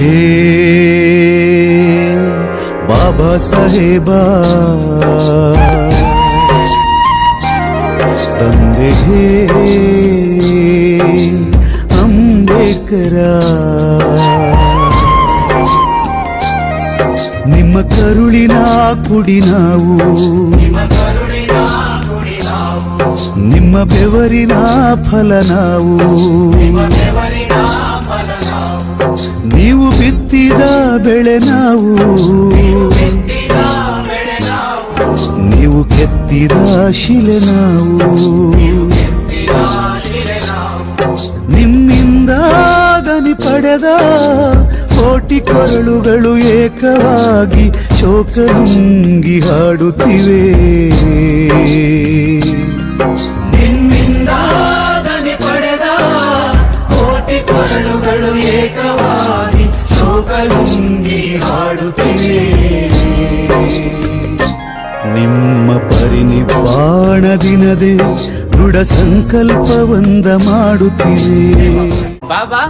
ಹೇ ಬಾಬಾ ಸಾಹೇಬ ತಂದೆ ಹೇ ಅಂಬೇಡ್ಕರ ನಿಮ್ಮ ಕರುಳಿನ ಕುಡಿ ನಾವು ನಿಮ್ಮ ಬೆವರಿನ ಫಲ ನಾವು ನೀವು ಬಿತ್ತಿದ ಬೆಳೆ ನಾವು. ನೀವು ಕೆತ್ತಿದ ಶಿಲೆ ನಾವು. ನಿಮ್ಮಿಂದ ದನಿ ಪಡೆದ ಕೋಟಿ ಕೊರಳುಗಳು ಏಕವಾಗಿ ಶೋಕನುಂಗಿ ಹಾಡುತ್ತಿವೆ. ನಿಮ್ಮ ಪರಿನಿರ್ವಾಣ ದಿನದೇ ದೃಢ ಸಂಕಲ್ಪವಂದ ಮಾಡುತ್ತಿದೆ ಬಾಬಾ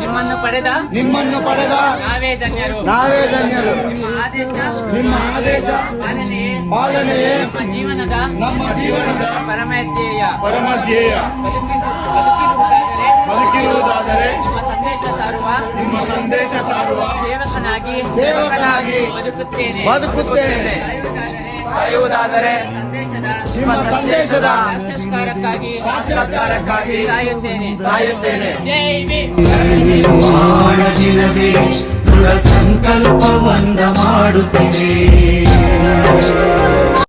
ನಿಮ್ಮನ್ನು ಪಡೆದ ನಿಮ್ಮನ್ನು ಪಡೆದ ನಾವೇ ಧನ್ಯರು. ನಾವೇ ಧನ್ಯರು. ನಿಮ್ಮ ಆದೇಶ ನಿಮ್ಮ ಆದೇಶ ಪಾಲನೆಯೇ. ನಮ್ಮ ಜೀವನದ ನಮ್ಮ ಜೀವನದ ಪರಮಧ್ಯೇಯ. ಪರಮ ಧ್ಯೇಯ ಬದುಕಿ- ಬದುಕಿರುವುದಾದರೆ ನಿಮ್ಮ ಸಂದೇಶ ಸಾರುವ ಸೇವಕನಾಗಿ ಸೇವಕನಾಗಿ ಬದುಕುತ್ತೇನೆ ಬದುಕುತ್ತೇನೆ. ಸಾಯುವುದಾದರೆ ಸಂದೇಶದ ನಿಮ್ಮ ಸಂದೇಶದ ಸಾಕ್ಷಾತ್ಕಾರಕ್ಕಾಗಿ ಸಾಕ್ಷಾತ್ಕಾರಕ್ಕಾಗಿ ಸಾಯುತ್ತೇನೆ ಸಾಯುತ್ತೇನೆ. ದಿನದೇ ದೃಢ ಸಂಕಲ್ಪವಂದ ಮಾಡುತ್ತಿವೆ